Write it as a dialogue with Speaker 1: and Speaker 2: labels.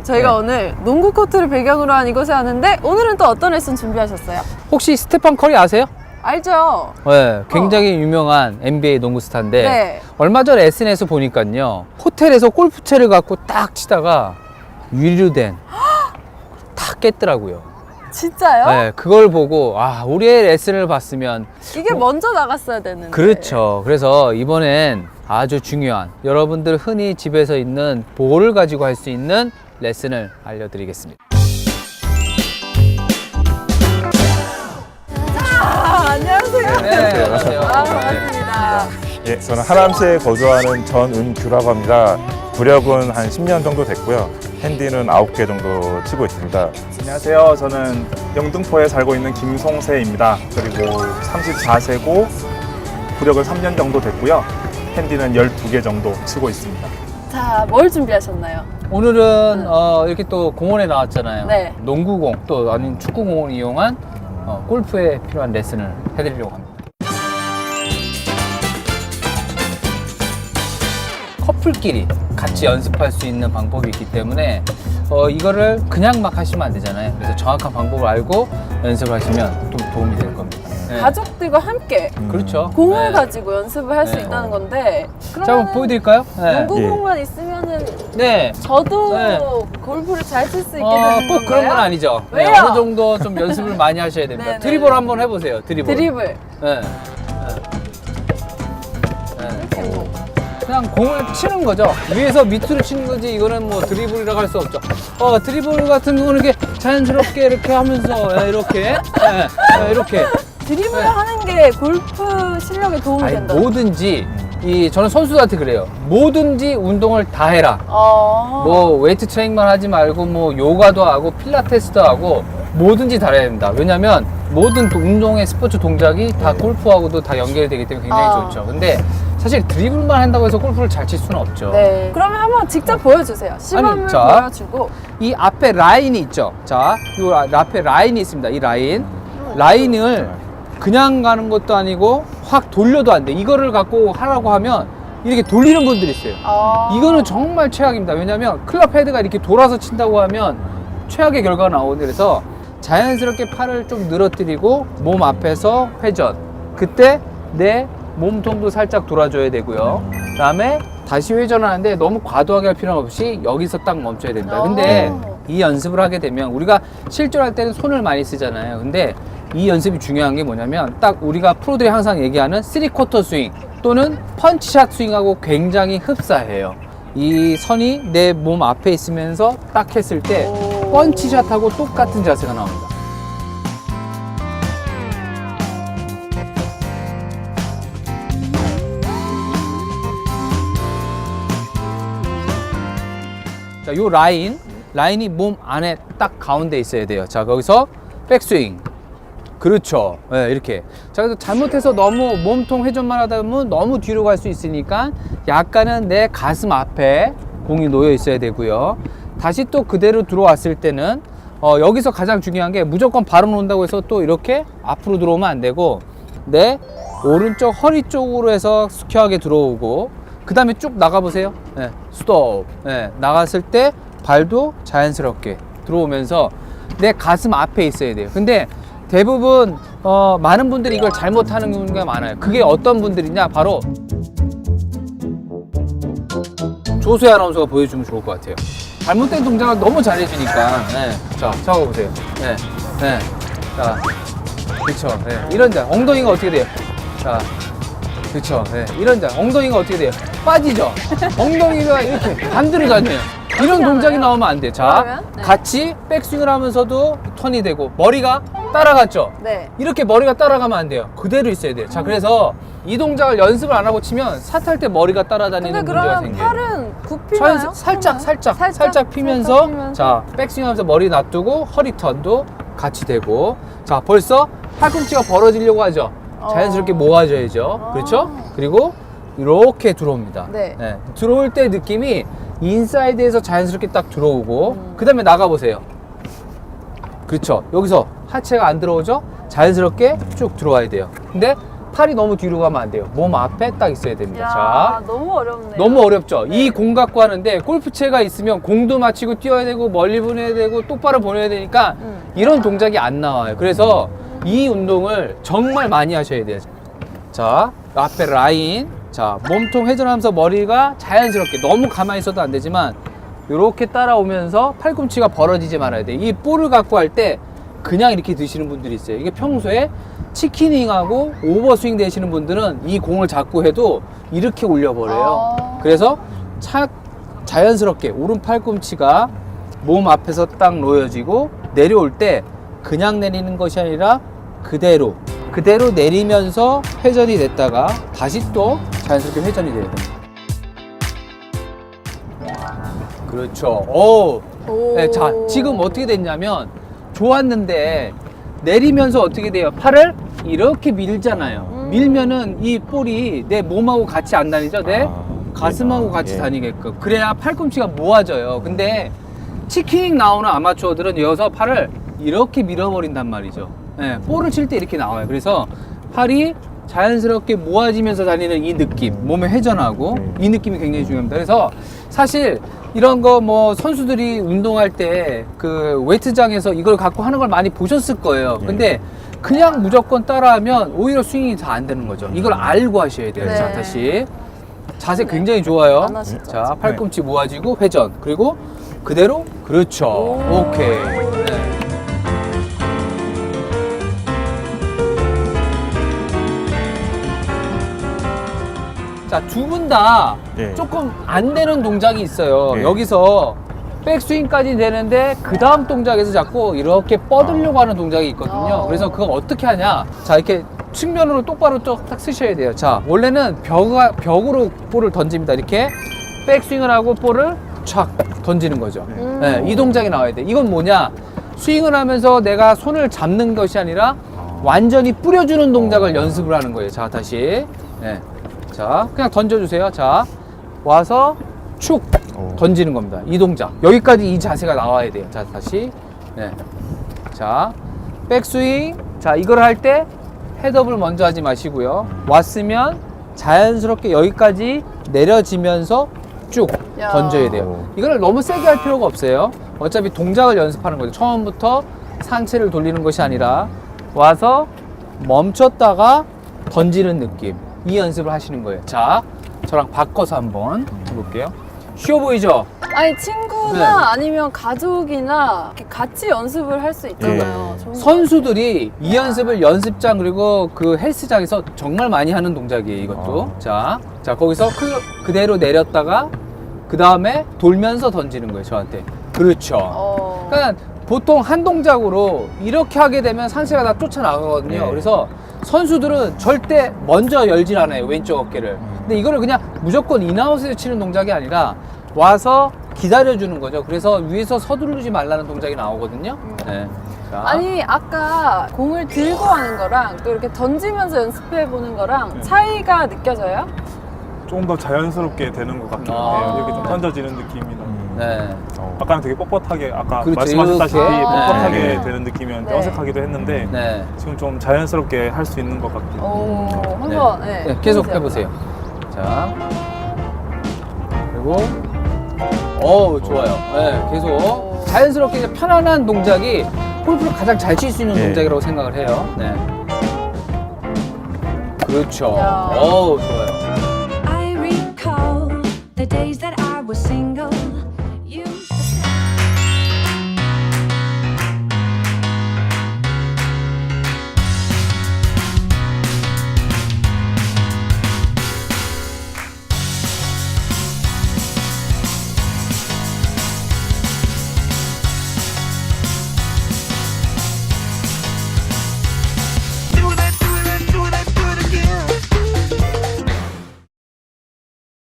Speaker 1: 선생님, 저희가
Speaker 2: 네.
Speaker 1: 오늘 농구 코트를 배경으로 한 이곳에 왔는데 오늘은 또 어떤 레슨 준비하셨어요?
Speaker 2: 혹시 스테판 커리 아세요?
Speaker 1: 알죠?
Speaker 2: 네, 굉장히 유명한 NBA 농구 스타인데
Speaker 1: 네.
Speaker 2: 얼마 전에 SNS 보니까요 호텔에서 골프채를 갖고 딱 치다가 유리로 된 다 깼더라고요.
Speaker 1: 진짜요?
Speaker 2: 네, 그걸 보고 아 우리의 레슨을 봤으면
Speaker 1: 이게 먼저 나갔어야 되는데.
Speaker 2: 그렇죠. 그래서 이번엔 아주 중요한 여러분들 흔히 집에서 있는 볼을 가지고 할 수 있는 레슨을 알려드리겠습니다.
Speaker 1: 아, 안녕하세요.
Speaker 2: 네, 안녕하세요.
Speaker 1: 아, 반갑습니다.
Speaker 3: 예, 저는 하남시에 거주하는 전은규라고 합니다. 구력은 한 10년 정도 됐고요. 핸디는 9개 정도 치고 있습니다.
Speaker 4: 안녕하세요. 저는 영등포에 살고 있는 김송세입니다. 그리고 34세고 구력을 3년 정도 됐고요. 핸디는 12개 정도 치고 있습니다.
Speaker 1: 자, 뭘 준비하셨나요?
Speaker 2: 오늘은 어, 이렇게 또 공원에 나왔잖아요.
Speaker 1: 네.
Speaker 2: 농구공 또 아니면 축구공을 이용한 어, 골프에 필요한 레슨을 해드리려고 합니다. 커플끼리 같이 연습할 수 있는 방법이 있기 때문에 어, 이거를 그냥 막 하시면 안 되잖아요. 그래서 정확한 방법을 알고 연습을 하시면 좀 도움이 될 겁니다. 네.
Speaker 1: 가족들과 함께
Speaker 2: 그렇죠.
Speaker 1: 공을
Speaker 2: 네.
Speaker 1: 가지고 연습을 할 수
Speaker 2: 네.
Speaker 1: 있다는 건데
Speaker 2: 자, 한번
Speaker 1: 그러면
Speaker 2: 보여드릴까요? 네.
Speaker 1: 농구공만 있으면은
Speaker 2: 네.
Speaker 1: 저도
Speaker 2: 네.
Speaker 1: 골프를 잘 칠 수 있게
Speaker 2: 어,
Speaker 1: 되는
Speaker 2: 꼭 그런 건 아니죠. 네,
Speaker 1: 왜요?
Speaker 2: 어느 정도 좀 연습을 많이 하셔야 됩니다.
Speaker 1: 네, 네,
Speaker 2: 드리블
Speaker 1: 네.
Speaker 2: 한번 해보세요. 드리블.
Speaker 1: 드리블
Speaker 2: 네. 네. 네.
Speaker 1: 이렇게 뭐
Speaker 2: 그냥 공을 치는 거죠. 위에서 밑으로 치는 거지. 이거는 뭐 드리블이라고 할 수 없죠. 어, 드리블 같은 경우는 이렇게 자연스럽게 이렇게 하면서 예, 이렇게 예, 예, 이렇게
Speaker 1: 드리블을
Speaker 2: 네.
Speaker 1: 하는 게 골프 실력에 도움이
Speaker 2: 아니,
Speaker 1: 된다.
Speaker 2: 뭐든지 이 저는 선수들한테 그래요. 뭐든지 운동을 다 해라.
Speaker 1: 어.
Speaker 2: 뭐 웨이트 트레이닝만 하지 말고 뭐 요가도 하고 필라테스도 하고 뭐든지 다 해야 된다. 왜냐면 모든 또 운동의 스포츠 동작이 다 골프하고도 다 연결이 되기 때문에 굉장히
Speaker 1: 아.
Speaker 2: 좋죠. 근데 사실 드리블만 한다고 해서 골프를 잘 칠 수는 없죠.
Speaker 1: 네. 그러면 한번 직접 보여주세요. 시범을
Speaker 2: 자.
Speaker 1: 보여주고.
Speaker 2: 이 앞에 라인이 있죠. 자, 이 앞에 라인이 있습니다. 이 라인. 라인을 그냥 가는 것도 아니고 확 돌려도 안 돼. 이거를 갖고 하라고 하면 이렇게 돌리는 분들이 있어요.
Speaker 1: 아.
Speaker 2: 이거는 정말 최악입니다. 왜냐하면 클럽 헤드가 이렇게 돌아서 친다고 하면 최악의 결과가 나오는데 그래서 자연스럽게 팔을 좀 늘어뜨리고 몸 앞에서 회전. 그때 내 몸통도 살짝 돌아줘야 되고요. 그다음에 다시 회전하는데 너무 과도하게 할 필요는 없이 여기서 딱 멈춰야 됩니다. 근데
Speaker 1: 오.
Speaker 2: 이 연습을 하게 되면 우리가 실전할 때는 손을 많이 쓰잖아요. 근데 이 연습이 중요한 게 뭐냐면 딱 우리가 프로들이 항상 얘기하는 쓰리 쿼터 스윙 또는 펀치샷 스윙하고 굉장히 흡사해요. 이 선이 내 몸 앞에 있으면서 딱 했을 때
Speaker 1: 오.
Speaker 2: 펀치샷하고 똑같은 자세가 나옵니다. 자, 요 라인, 라인이 몸 안에 딱 가운데 있어야 돼요. 자, 거기서 백스윙. 그렇죠. 네, 이렇게. 자, 그래서 잘못해서 너무 몸통 회전만 하다 보면 너무 뒤로 갈 수 있으니까 약간은 내 가슴 앞에 공이 놓여 있어야 되고요. 다시 또 그대로 들어왔을 때는 어, 여기서 가장 중요한 게 무조건 바로 놓는다고 해서 또 이렇게 앞으로 들어오면 안 되고 내 오른쪽 허리 쪽으로 해서 스퀘어하게 들어오고 그 다음에 쭉 나가보세요. 네, 스톱. 네, 나갔을 때 발도 자연스럽게 들어오면서 내 가슴 앞에 있어야 돼요. 근데 대부분 어, 많은 분들이 이걸 잘못하는 경우가 많아요. 그게 어떤 분들이냐? 바로 조수혜 아나운서가 보여주면 좋을 것 같아요. 잘못된 동작을 너무 잘해주니까. 네. 자, 잡아보세요. 네. 네. 자, 그렇죠. 네. 이런 자, 엉덩이가 어떻게 돼요? 자, 그렇죠. 네. 이런 자, 엉덩이가 어떻게 돼요? 빠지죠. 엉덩이가 이렇게 반대로 다녀요. 이런 동작이 나오면 안 돼. 자,
Speaker 1: 그러면? 네.
Speaker 2: 같이 백스윙을 하면서도 턴이 되고 머리가 따라갔죠.
Speaker 1: 네.
Speaker 2: 이렇게 머리가 따라가면 안 돼요. 그대로 있어야 돼요. 자, 그래서 이 동작을 연습을 안 하고 치면 샷할 때 머리가 따라다니는
Speaker 1: 근데
Speaker 2: 문제가
Speaker 1: 그러면
Speaker 2: 생겨요.
Speaker 1: 팔은 굽히나요?
Speaker 2: 자, 살짝, 살짝, 살짝,
Speaker 1: 살짝
Speaker 2: 피면서,
Speaker 1: 피면서?
Speaker 2: 자, 백스윙 하면서 머리 놔두고 허리 턴도 같이 되고, 자, 벌써 팔꿈치가 벌어지려고 하죠. 자연스럽게
Speaker 1: 어.
Speaker 2: 모아져야죠.
Speaker 1: 아.
Speaker 2: 그렇죠? 그리고 이렇게 들어옵니다.
Speaker 1: 네.
Speaker 2: 들어올 때 느낌이 인사이드에서 자연스럽게 딱 들어오고,
Speaker 1: 음.
Speaker 2: 그 다음에 나가보세요. 그렇죠. 여기서 하체가 안 들어오죠? 자연스럽게 쭉 들어와야 돼요. 근데 팔이 너무 뒤로 가면 안 돼요. 몸 앞에 딱 있어야 됩니다.
Speaker 1: 야,
Speaker 2: 자.
Speaker 1: 너무 어렵네요.
Speaker 2: 너무 어렵죠.
Speaker 1: 네.
Speaker 2: 이공 갖고 하는데 골프채가 있으면 공도 맞히고 뛰어야 되고 멀리 보내야 되고 똑바로 보내야 되니까
Speaker 1: 음.
Speaker 2: 이런 동작이 안 나와요. 그래서 이 운동을 정말 많이 하셔야 돼요. 자, 앞에 라인. 자, 몸통 회전하면서 머리가 자연스럽게 너무 가만히 있어도 안 되지만 이렇게 따라오면서 팔꿈치가 벌어지지 말아야 돼. 이 볼을 갖고 할 때 그냥 이렇게 드시는 분들이 있어요. 이게 평소에 치키닝하고 오버스윙 되시는 분들은 이 공을 잡고 해도 이렇게 올려버려요.
Speaker 1: 아.
Speaker 2: 그래서 차, 자연스럽게 오른 팔꿈치가 몸 앞에서 딱 놓여지고 내려올 때 그냥 내리는 것이 아니라 그대로 그대로 내리면서 회전이 됐다가 다시 또 자연스럽게 회전이 돼야 됩니다. 그렇죠. 오.
Speaker 1: 오.
Speaker 2: 네, 자, 지금 어떻게 됐냐면 좋았는데 내리면서 어떻게 돼요? 팔을 이렇게 밀잖아요.
Speaker 1: 음.
Speaker 2: 밀면은 이 볼이 내 몸하고 같이 안 다니죠? 내
Speaker 3: 아,
Speaker 2: 가슴하고
Speaker 3: 예.
Speaker 2: 같이
Speaker 3: 예.
Speaker 2: 다니게끔. 그래야 팔꿈치가 모아져요. 근데 치킹 나오는 아마추어들은 여기서 팔을 이렇게 밀어버린단 말이죠. 예, 볼을 칠 때 이렇게 나와요. 그래서 팔이 자연스럽게 모아지면서 다니는 이 느낌, 몸에 회전하고
Speaker 3: 음.
Speaker 2: 이 느낌이 굉장히 중요합니다. 그래서 사실 이런 거 뭐 선수들이 운동할 때 그 웨이트장에서 이걸 갖고 하는 걸 많이 보셨을 거예요.
Speaker 3: 예.
Speaker 2: 근데 그냥 무조건 따라하면 오히려 스윙이 다안 되는 거죠. 이걸 알고 하셔야 돼요.
Speaker 1: 네.
Speaker 2: 자, 다시. 자세 굉장히 좋아요.
Speaker 1: 안 하시죠,
Speaker 2: 자. 팔꿈치 모아지고 회전. 그리고 그대로 그렇죠.
Speaker 1: 오.
Speaker 2: 오케이. 자, 두 분다
Speaker 3: 예.
Speaker 2: 조금 안 되는 동작이 있어요.
Speaker 3: 예.
Speaker 2: 여기서 백스윙까지 되는데 그 다음 동작에서 자꾸 이렇게 뻗으려고 하는 동작이 있거든요.
Speaker 1: 어.
Speaker 2: 그래서 그거 어떻게 하냐? 자, 이렇게 측면으로 똑바로 딱 쓰셔야 돼요. 자, 원래는 벽, 벽으로 볼을 던집니다. 이렇게 백스윙을 하고 볼을 촥 던지는 거죠.
Speaker 1: 음.
Speaker 2: 네, 이 동작이 나와야 돼. 이건 뭐냐? 스윙을 하면서 내가 손을 잡는 것이 아니라 완전히 뿌려주는 동작을 연습을 하는 거예요. 자, 다시. 네. 자, 그냥 던져주세요. 자, 와서 축
Speaker 3: 오.
Speaker 2: 던지는 겁니다. 이 동작. 여기까지 이 자세가 나와야 돼요. 자, 다시. 네. 자, 백스윙. 자, 이걸 할 때 헤드업을 먼저 하지 마시고요. 왔으면 자연스럽게 여기까지 내려지면서 쭉
Speaker 1: 야.
Speaker 2: 던져야 돼요. 이거를 너무 세게 할 필요가 없어요. 어차피 동작을 연습하는 거죠. 처음부터 상체를 돌리는 것이 아니라 와서 멈췄다가 던지는 느낌. 이 연습을 하시는 거예요. 자, 저랑 바꿔서 한번 해볼게요. 쉬워 보이죠?
Speaker 1: 아니 친구나
Speaker 2: 네.
Speaker 1: 아니면 가족이나 이렇게 같이 연습을 할 수 있잖아요.
Speaker 3: 예.
Speaker 1: 좋은 것
Speaker 2: 선수들이 이 연습을 연습장 그리고 그 헬스장에서 정말 많이 하는 동작이에요. 이것도.
Speaker 3: 아.
Speaker 2: 자, 자 거기서 그, 그대로 내렸다가 그 다음에 돌면서 던지는 거예요. 저한테. 그렇죠.
Speaker 1: 같아요. 어.
Speaker 2: 그러니까 보통 한 동작으로 이렇게 하게 되면 상체가 다 쫓아나가거든요.
Speaker 3: 네.
Speaker 2: 그래서 선수들은 절대 먼저 열진 않아요. 왼쪽 어깨를. 근데 이거를 그냥 무조건 인아웃에 치는 동작이 아니라 와서 기다려주는 거죠. 그래서 위에서 서두르지 말라는 동작이 나오거든요. 네. 자.
Speaker 1: 아니 아까 공을 들고 하는 거랑 또 이렇게 던지면서 연습해 보는 거랑
Speaker 4: 네.
Speaker 1: 차이가 느껴져요?
Speaker 4: 조금 더 자연스럽게 되는 것 같긴
Speaker 2: 아.
Speaker 4: 해요. 이렇게 좀 던져지는 느낌이나.
Speaker 3: 음.
Speaker 2: 네.
Speaker 3: 어.
Speaker 4: 아까는 되게 뻣뻣하게 아까
Speaker 2: 그렇죠.
Speaker 4: 말씀하셨다시피
Speaker 2: 이렇게.
Speaker 4: 뻣뻣하게
Speaker 3: 네.
Speaker 4: 되는 느낌이었는데
Speaker 1: 네.
Speaker 4: 어색하기도 했는데
Speaker 2: 네.
Speaker 4: 지금 좀 자연스럽게 할 수 있는 것 같아요.
Speaker 1: 오,
Speaker 2: 네.
Speaker 1: 한번 네.
Speaker 2: 네, 계속 해보세요. 자. 그리고, 어우, 좋아요. 네, 계속. 자연스럽게 이제 편안한 동작이 골프를 가장 잘 칠 수 있는
Speaker 3: 네.
Speaker 2: 동작이라고 생각을 해요. 네. 그렇죠.
Speaker 1: 야.
Speaker 2: 어우, 좋아요.
Speaker 5: I recall the days that I was single.